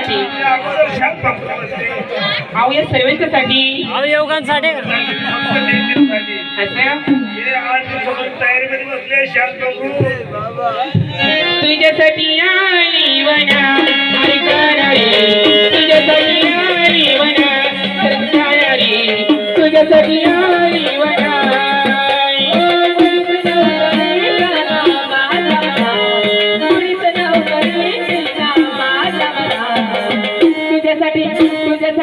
सर्वांसाठी अहो या सर्वांच्यासाठी बाबा तुझ्यासाठी आली